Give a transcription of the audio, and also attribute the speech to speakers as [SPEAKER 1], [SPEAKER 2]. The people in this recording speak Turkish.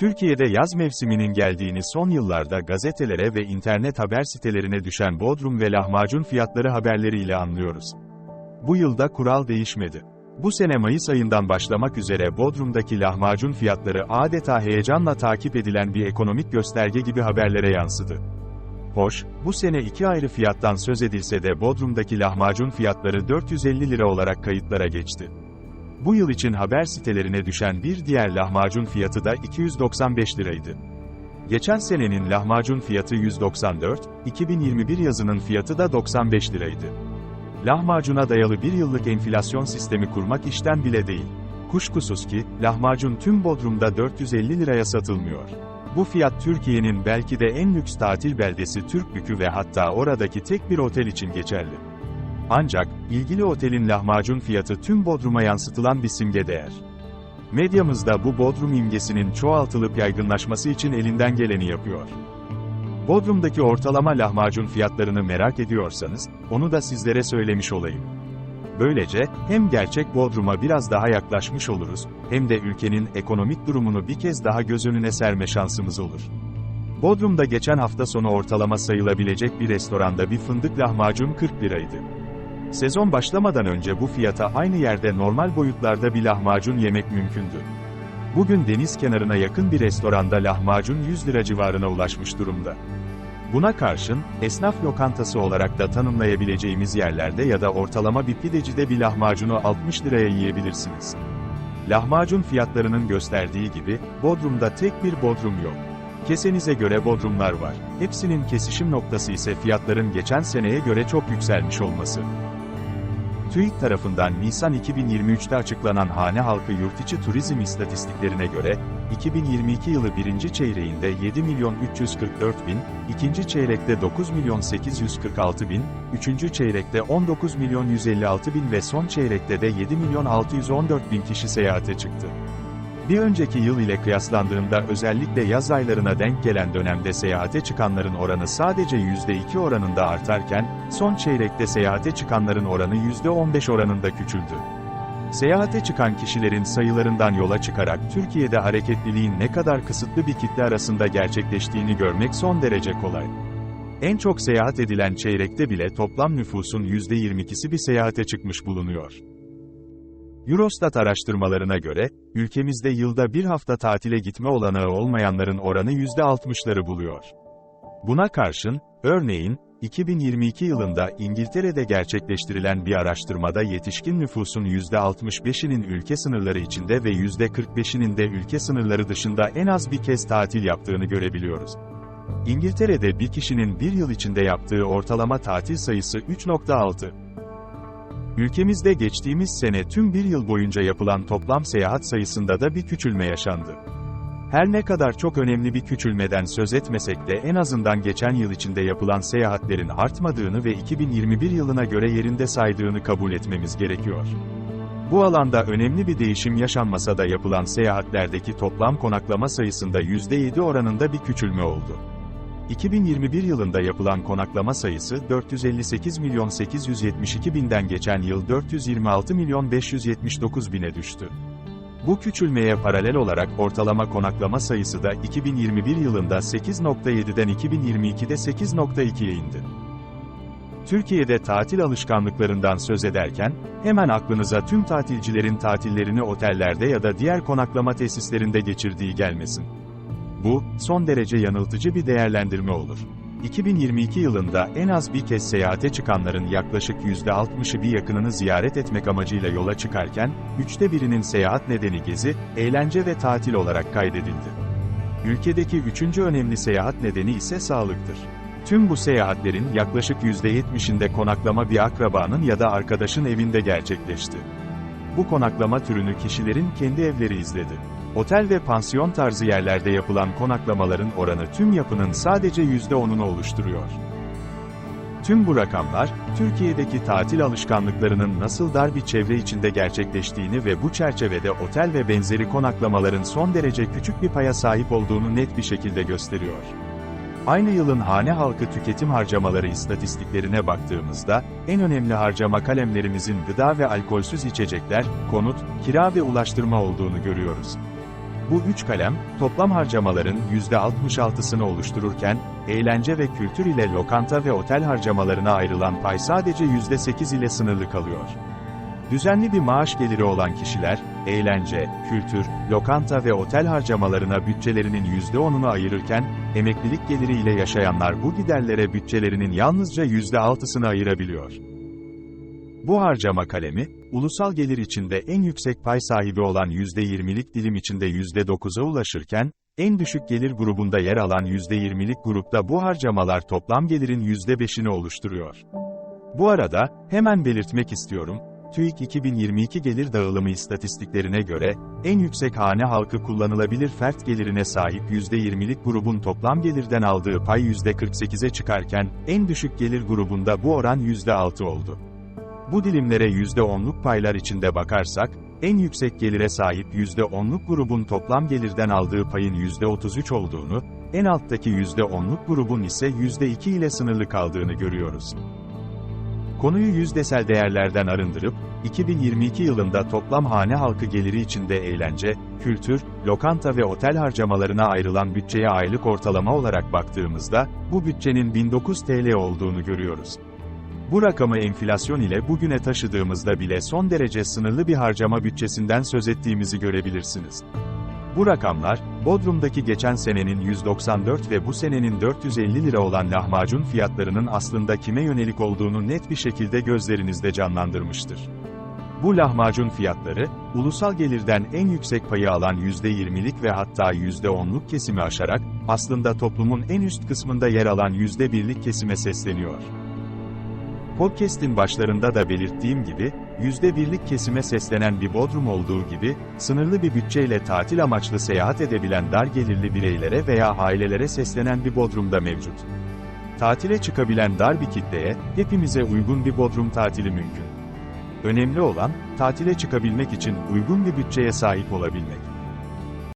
[SPEAKER 1] Türkiye'de yaz mevsiminin geldiğini son yıllarda gazetelere ve internet haber sitelerine düşen Bodrum ve lahmacun fiyatları haberleriyle anlıyoruz. Bu yılda kural değişmedi. Bu sene Mayıs ayından başlamak üzere Bodrum'daki lahmacun fiyatları adeta heyecanla takip edilen bir ekonomik gösterge gibi haberlere yansıdı. Hoş, bu sene iki ayrı fiyattan söz edilse de Bodrum'daki lahmacun fiyatları 450 lira olarak kayıtlara geçti. Bu yıl için haber sitelerine düşen bir diğer lahmacun fiyatı da 295 liraydı. Geçen senenin lahmacun fiyatı 194, 2021 yazının fiyatı da 95 liraydı. Lahmacuna dayalı bir yıllık enflasyon sistemi kurmak işten bile değil. Kuşkusuz ki, lahmacun tüm Bodrum'da 450 liraya satılmıyor. Bu fiyat Türkiye'nin belki de en lüks tatil beldesi Türkbükü ve hatta oradaki tek bir otel için geçerli. Ancak, ilgili otelin lahmacun fiyatı tüm Bodrum'a yansıtılan bir simge değer. Medyamızda bu Bodrum imgesinin çoğaltılıp yaygınlaşması için elinden geleni yapıyor. Bodrum'daki ortalama lahmacun fiyatlarını merak ediyorsanız, onu da sizlere söylemiş olayım. Böylece, hem gerçek Bodrum'a biraz daha yaklaşmış oluruz, hem de ülkenin ekonomik durumunu bir kez daha göz önüne serme şansımız olur. Bodrum'da geçen hafta sonu ortalama sayılabilecek bir restoranda bir fındık lahmacun 40 liraydı. Sezon başlamadan önce bu fiyata aynı yerde normal boyutlarda bir lahmacun yemek mümkündü. Bugün deniz kenarına yakın bir restoranda lahmacun 100 lira civarına ulaşmış durumda. Buna karşın, esnaf lokantası olarak da tanımlayabileceğimiz yerlerde ya da ortalama bir pidecide bir lahmacunu 60 liraya yiyebilirsiniz. Lahmacun fiyatlarının gösterdiği gibi, Bodrum'da tek bir Bodrum yok. Kesenize göre Bodrumlar var. Hepsinin kesişim noktası ise fiyatların geçen seneye göre çok yükselmiş olması. TÜİK tarafından Nisan 2023'te açıklanan hane halkı yurtiçi turizm istatistiklerine göre, 2022 yılı birinci çeyreğinde 7 milyon 344 bin, ikinci çeyrekte 9 milyon 846 bin, üçüncü çeyrekte 19 milyon 156 bin ve son çeyrekte de 7 milyon 614 bin kişi seyahate çıktı. Bir önceki yıl ile kıyaslandığında özellikle yaz aylarına denk gelen dönemde seyahate çıkanların oranı sadece %2 oranında artarken, son çeyrekte seyahate çıkanların oranı %15 oranında küçüldü. Seyahate çıkan kişilerin sayılarından yola çıkarak Türkiye'de hareketliliğin ne kadar kısıtlı bir kitle arasında gerçekleştiğini görmek son derece kolay. En çok seyahat edilen çeyrekte bile toplam nüfusun %22'si bir seyahate çıkmış bulunuyor. Eurostat araştırmalarına göre, ülkemizde yılda bir hafta tatile gitme olanağı olmayanların oranı %60'ları buluyor. Buna karşın, örneğin, 2022 yılında İngiltere'de gerçekleştirilen bir araştırmada yetişkin nüfusun %65'inin ülke sınırları içinde ve %45'inin de ülke sınırları dışında en az bir kez tatil yaptığını görebiliyoruz. İngiltere'de bir kişinin bir yıl içinde yaptığı ortalama tatil sayısı 3.6. Ülkemizde geçtiğimiz sene tüm bir yıl boyunca yapılan toplam seyahat sayısında da bir küçülme yaşandı. Her ne kadar çok önemli bir küçülmeden söz etmesek de en azından geçen yıl içinde yapılan seyahatlerin artmadığını ve 2021 yılına göre yerinde saydığını kabul etmemiz gerekiyor. Bu alanda önemli bir değişim yaşanmasa da yapılan seyahatlerdeki toplam konaklama sayısında %7 oranında bir küçülme oldu. 2021 yılında yapılan konaklama sayısı 458 milyon 872 binden geçen yıl 426 milyon 579 bine düştü. Bu küçülmeye paralel olarak ortalama konaklama sayısı da 2021 yılında 8.7'den 2022'de 8.2'ye indi. Türkiye'de tatil alışkanlıklarından söz ederken, hemen aklınıza tüm tatilcilerin tatillerini otellerde ya da diğer konaklama tesislerinde geçirdiği gelmesin. Bu, son derece yanıltıcı bir değerlendirme olur. 2022 yılında en az bir kez seyahate çıkanların yaklaşık %60'ı bir yakınını ziyaret etmek amacıyla yola çıkarken, üçte birinin seyahat nedeni gezi, eğlence ve tatil olarak kaydedildi. Ülkedeki üçüncü önemli seyahat nedeni ise sağlıktır. Tüm bu seyahatlerin yaklaşık %70'inde konaklama bir akrabanın ya da arkadaşın evinde gerçekleşti. Bu konaklama türünü kişilerin kendi evleri izledi. Otel ve pansiyon tarzı yerlerde yapılan konaklamaların oranı tüm yapının sadece %10'unu oluşturuyor. Tüm bu rakamlar, Türkiye'deki tatil alışkanlıklarının nasıl dar bir çevre içinde gerçekleştiğini ve bu çerçevede otel ve benzeri konaklamaların son derece küçük bir paya sahip olduğunu net bir şekilde gösteriyor. Aynı yılın hane halkı tüketim harcamaları istatistiklerine baktığımızda, en önemli harcama kalemlerimizin gıda ve alkolsüz içecekler, konut, kira ve ulaştırma olduğunu görüyoruz. Bu üç kalem, toplam harcamaların %66'sını oluştururken, eğlence ve kültür ile lokanta ve otel harcamalarına ayrılan pay sadece %8 ile sınırlı kalıyor. Düzenli bir maaş geliri olan kişiler, eğlence, kültür, lokanta ve otel harcamalarına bütçelerinin %10'unu ayırırken, emeklilik geliriyle yaşayanlar bu giderlere bütçelerinin yalnızca %6'sını ayırabiliyor. Bu harcama kalemi, ulusal gelir içinde en yüksek pay sahibi olan %20'lik dilim içinde %9'a ulaşırken, en düşük gelir grubunda yer alan %20'lik grupta bu harcamalar toplam gelirin %5'ini oluşturuyor. Bu arada, hemen belirtmek istiyorum, TÜİK 2022 gelir dağılımı istatistiklerine göre, en yüksek hane halkı kullanılabilir fert gelirine sahip %20'lik grubun toplam gelirden aldığı pay %48'e çıkarken, en düşük gelir grubunda bu oran %6 oldu. Bu dilimlere %10'luk paylar içinde bakarsak, en yüksek gelire sahip %10'luk grubun toplam gelirden aldığı payın %33 olduğunu, en alttaki %10'luk grubun ise %2 ile sınırlı kaldığını görüyoruz. Konuyu yüzdesel değerlerden arındırıp, 2022 yılında toplam hane halkı geliri içinde eğlence, kültür, lokanta ve otel harcamalarına ayrılan bütçeye aylık ortalama olarak baktığımızda, bu bütçenin 1009 TL olduğunu görüyoruz. Bu rakamı enflasyon ile bugüne taşıdığımızda bile son derece sınırlı bir harcama bütçesinden söz ettiğimizi görebilirsiniz. Bu rakamlar, Bodrum'daki geçen senenin 194 ve bu senenin 450 lira olan lahmacun fiyatlarının aslında kime yönelik olduğunu net bir şekilde gözlerinizde canlandırmıştır. Bu lahmacun fiyatları, ulusal gelirden en yüksek payı alan %20'lik ve hatta %10'luk kesimi aşarak, aslında toplumun en üst kısmında yer alan %1'lik kesime sesleniyor. Podcast'in başlarında da belirttiğim gibi, %1'lik kesime seslenen bir Bodrum olduğu gibi, sınırlı bir bütçeyle tatil amaçlı seyahat edebilen dar gelirli bireylere veya ailelere seslenen bir Bodrum da mevcut. Tatile çıkabilen dar bir kitleye, hepimize uygun bir Bodrum tatili mümkün. Önemli olan, tatile çıkabilmek için uygun bir bütçeye sahip olabilmek.